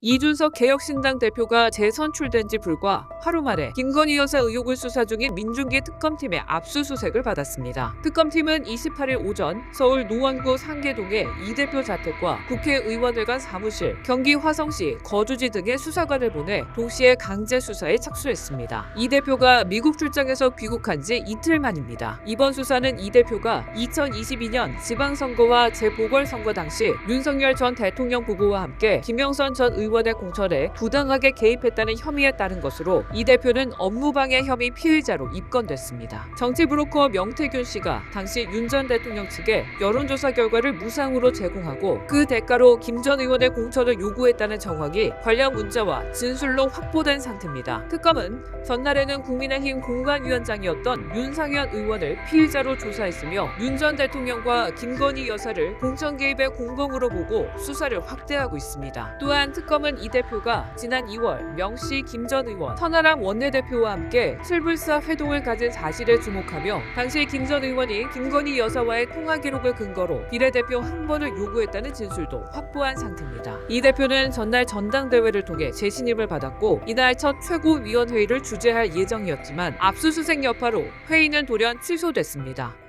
이준석 개혁신당 대표가 재선출된 지 불과 하루 만에 김건희 여사 의혹을 수사 중인 민중기 특검팀의 압수수색을 받았습니다. 특검팀은 28일 오전 서울 노원구 상계동의 이 대표 자택과 국회의원회관 사무실, 경기 화성시 거주지 등의 수사관을 보내 동시에 강제 수사에 착수했습니다. 이 대표가 미국 출장에서 귀국한 지 이틀 만입니다. 이번 수사는 이 대표가 2022년 지방선거와 재보궐선거 당시 윤석열 전 대통령 부부와 함께 김영선 전 의원 의 공천에 부당하게 개입했다는 혐의에 따른 것으로 이 대표는 업무방해 혐의 피의자로 입건됐습니다. 정치 브로커 명태균 씨가 당시 윤 전 대통령 측에 여론조사 결과를 무상으로 제공하고 그 대가로 김 전 의원의 공천을 요구했다는 정황이 관련 문자와 진술로 확보된 상태입니다. 특검은 전날에는 국민의힘 공관위원장이었던 윤상현 의원을 피의자로 조사했으며 윤 전 대통령과 김건희 여사를 공천 개입의 공범으로 보고 수사를 확대하고 있습니다. 또한 특검 은 이 대표가 지난 2월 명시 김전 의원, 천하람 원내대표와 함께 슬불사 회동을 가진 사실에 주목하며 당시 김 전 의원이 김건희 여사와의 통화 기록을 근거로 비례대표 한 번을 요구했다는 진술도 확보한 상태입니다. 이 대표는 전날 전당대회를 통해 재신임을 받았고 이날 첫 최고위원회의를 주재할 예정이었지만 압수수색 여파로 회의는 돌연 취소됐습니다.